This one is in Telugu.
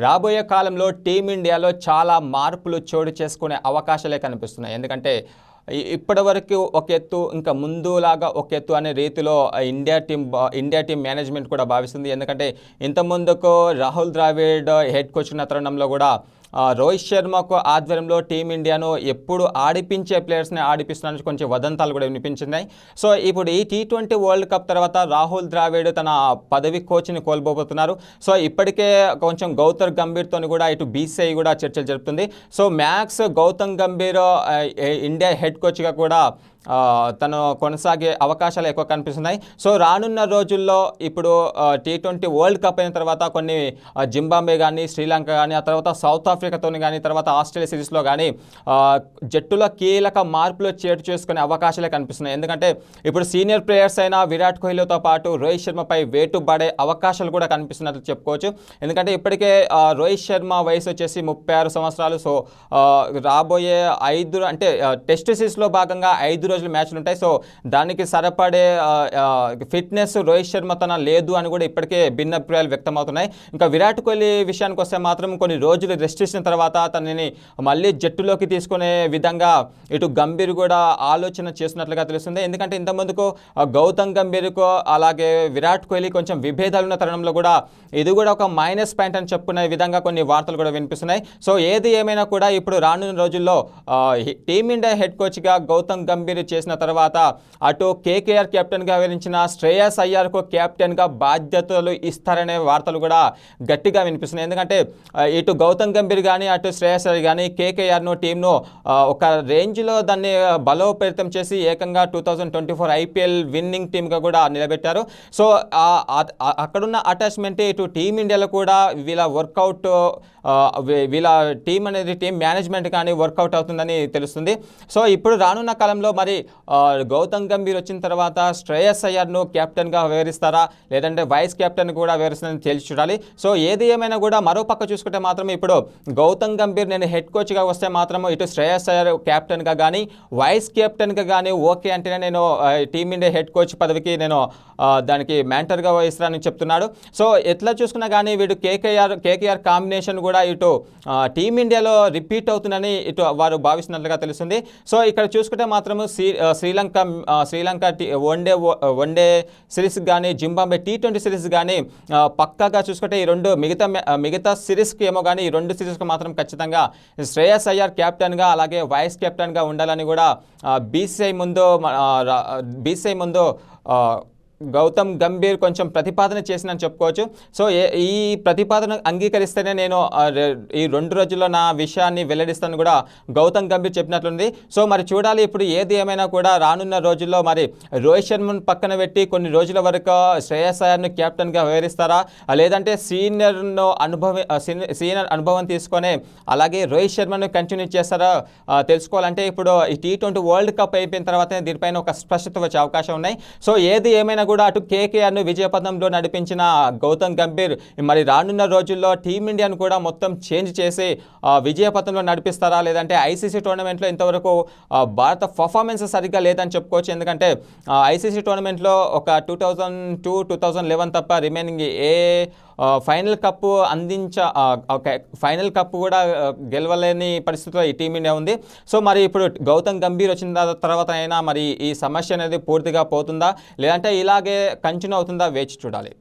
రాబోయే కాలంలో టీమిండియాలో చాలా మార్పులు చోటు చేసుకునే అవకాశాలే కనిపిస్తున్నాయి. ఎందుకంటే ఇప్పటి వరకు ఒక ఎత్తు ఇంకా ముందులాగా ఒక ఎత్తు అనే రీతిలో ఇండియా టీం బా- ఇండియా టీం మేనేజ్మెంట్ కూడా భావిస్తుంది. ఎందుకంటే ఇంత ముందుకు రాహుల్ ద్రావిడ్ హెడ్ కోచ్ ఉన్న తరుణంలో కూడా రోహిత్ శర్మకు ఆధ్వర్యంలో టీమిండియాను ఎప్పుడు ఆడిపించే ప్లేయర్స్ని ఆడిపిస్తున్న కొంచెం వదంతాలు కూడా వినిపించినాయి సో ఇప్పుడు ఈ టీ ట్వంటీ వరల్డ్ కప్ తర్వాత రాహుల్ ద్రావిడ్ తన పదవి కోచ్ని కోల్పోబోతున్నారు. సో ఇప్పటికే కొంచెం గౌతమ్ గంభీర్తో కూడా ఇటు బీసీఐ కూడా చర్చలు జరుపుతుంది. So max Gautam Gambhir India head కోచ్గా కూడా తను కొనసాగే అవకాశాలు ఎక్కువ కనిపిస్తున్నాయి. సో రానున్న రోజుల్లో ఇప్పుడు టీ ట్వంటీ వరల్డ్ కప్ అయిన తర్వాత కొన్ని జింబాబే కానీ శ్రీలంక కానీ ఆ తర్వాత సౌత్ ఆఫ్రికాతో కానీ తర్వాత ఆస్ట్రేలియా సిరీస్లో కానీ జట్టులో కీలక మార్పులు చేటు చేసుకునే అవకాశాలే కనిపిస్తున్నాయి. ఎందుకంటే ఇప్పుడు సీనియర్ ప్లేయర్స్ అయిన విరాట్ కోహ్లీతో పాటు రోహిత్ శర్మపై వేటు పడే అవకాశాలు కూడా కనిపిస్తున్నట్లు చెప్పుకోవచ్చు. ఎందుకంటే ఇప్పటికే రోహిత్ శర్మ వయసు వచ్చేసి ముప్పై ఆరు సంవత్సరాలు. సో రాబోయే ఐదు అంటే టెస్ట్ సిరీస్లో భాగంగా ఐదు రోజులు మ్యాచ్లు ఉంటాయి. సో దానికి సరిపడే ఫిట్నెస్ రోహిత్ శర్మ తన లేదు అని కూడా ఇప్పటికే భిన్నప్రాయాలు వ్యక్తమవుతున్నాయి. ఇంకా విరాట్ కోహ్లీ విషయానికి వస్తే మాత్రం కొన్ని రోజులు రెస్ట్ ఇచ్చిన తర్వాత తనని మళ్ళీ జట్టులోకి తీసుకునే విధంగా ఇటు గంభీర్ కూడా ఆలోచన చేస్తున్నట్లుగా తెలుస్తుంది. ఎందుకంటే ఇంతకుముందుకు గౌతమ్ గంభీర్కు అలాగే విరాట్ కోహ్లీ కొంచెం విభేదాలు ఉన్న తరుణంలో కూడా ఇది కూడా ఒక మైనస్ పాయింట్ అని చెప్పుకునే విధంగా కొన్ని వార్తలు కూడా వినిపిస్తున్నాయి. సో ఏది ఏమైనా కూడా ఇప్పుడు రానున్న రోజుల్లో టీమిండియా హెడ్ కోచ్గా గౌతమ్ గంభీర్ చేసిన తర్వాత అటు కేకేఆర్ కెప్టెన్గా వివరించిన శ్రేయస్ అయ్యార్కు కెప్టెన్గా బాధ్యతలు ఇస్తారనే వార్తలు కూడా గట్టిగా వినిపిస్తున్నాయి. ఎందుకంటే ఇటు గౌతమ్ గంభీర్ కానీ అటు శ్రేయస్ అయ్యర్ కానీ కేకేఆర్ను టీంను ఒక రేంజ్లో దాన్ని బలోపేతం చేసి ఏకంగా two thousand twenty four IPL winning టీమ్గా కూడా నిలబెట్టారు. సో అక్కడున్న అటాచ్మెంట్ ఇటు టీమిండియాలో కూడా వీళ్ళ వర్కౌట్ వీళ్ళ టీం అనేది టీం మేనేజ్మెంట్ కానీ వర్కౌట్ అవుతుందని తెలుస్తుంది. సో ఇప్పుడు రానున్న కాలంలో మరి మరి గౌతమ్ గంభీర్ వచ్చిన తర్వాత శ్రేయస్ అయ్యర్ను కెప్టెన్గా వివరిస్తారా? లేదంటే వైస్ కెప్టెన్ కూడా వివరిస్తారని తెలిసి చూడాలి. సో ఏది ఏమైనా కూడా మరో పక్క చూసుకుంటే మాత్రం ఇప్పుడు గౌతమ్ గంభీర్ నేను హెడ్ కోచ్గా వస్తే మాత్రం ఇటు శ్రేయస్ అయ్యర్ కెప్టెన్గా కానీ వైస్ కెప్టెన్గా కానీ ఓకే అంటేనే నేను టీమిండియా హెడ్ కోచ్ పదవికి నేను దానికి మ్యాంటర్గా వహిస్తానని చెప్తున్నాడు. సో ఎట్లా చూసుకున్నా కానీ వీడు కేకేఆర్ కేకేఆర్ కాంబినేషన్ కూడా ఇటు టీమిండియాలో రిపీట్ అవుతుందని ఇటు వారు భావిస్తున్నట్లుగా తెలుస్తుంది. సో ఇక్కడ చూసుకుంటే మాత్రం Sri Sri Lanka Sri Lanka one day one day series కానీ జింబాబే టీ ట్వంటీ సిరీస్ కానీ పక్కాగా చూసుకుంటే ఈ రెండు మిగతా మిగతా సిరీస్కి ఏమో కానీ ఈ రెండు సిరీస్కి మాత్రం ఖచ్చితంగా శ్రేయస్ అయ్యార్ కెప్టెన్గా అలాగే వైస్ కెప్టెన్గా ఉండాలని కూడా బీసీఐ ముందు బీసీఐ ముందు గౌతమ్ గంభీర్ కొంచెం ప్రతిపాదన చేసినని చెప్పుకోవచ్చు. సో ఈ ప్రతిపాదన అంగీకరిస్తేనే నేను ఈ రెండు రోజుల్లో నా విషయాన్ని వెల్లడిస్తాను కూడా గౌతమ్ గంభీర్ చెప్పినట్లుంది. సో మరి చూడాలి ఇప్పుడు ఏది ఏమైనా కూడా రానున్న రోజుల్లో మరి రోహిత్ శర్మను పక్కన పెట్టి కొన్ని రోజుల వరకు శ్రేయస్ అయ్యర్ను కెప్టెన్గా వ్యవహరిస్తారా? లేదంటే సీనియర్ను అనుభవం సీనియర్ సీనియర్ అనుభవం తీసుకొని అలాగే రోహిత్ శర్మను కంటిన్యూ చేస్తారా? తెలుసుకోవాలంటే ఇప్పుడు ఈ టీ ట్వంటీ వరల్డ్ కప్ అయిపోయిన తర్వాతనే దీనిపైన ఒక స్పష్టత వచ్చే అవకాశం ఉన్నాయి. సో ఏది ఏమైనా కూడా అటు కేకేఆర్ను విజయపథంలో నడిపించిన గౌతమ్ గంభీర్ మరి రానున్న రోజుల్లో టీమిండియాను కూడా మొత్తం చేంజ్ చేసి విజయపథంలో నడిపిస్తారా? లేదంటే ఐసీసీ టోర్నమెంట్లో ఇంతవరకు భారత పర్ఫార్మెన్స్ సరిగ్గా లేదని చెప్పుకోవచ్చు. ఎందుకంటే ఐసీసీ టోర్నమెంట్లో ఒక two thousand two two thousand eleven తప్ప రిమైనింగ్ ఏ ఫైనల్ కప్పు అందించ ఓకే ఫైనల్ కప్పు కూడా గెలవలేని పరిస్థితిలో ఈ టీమిండియా ఉంది. సో మరి ఇప్పుడు గౌతమ్ గంభీర్ వచ్చిన తర్వాత అయినా మరి ఈ సమస్య అనేది పూర్తిగా పోతుందా? లేదంటే ఇలాగే కంటిన్యూ అవుతుందా వేచి చూడాలి?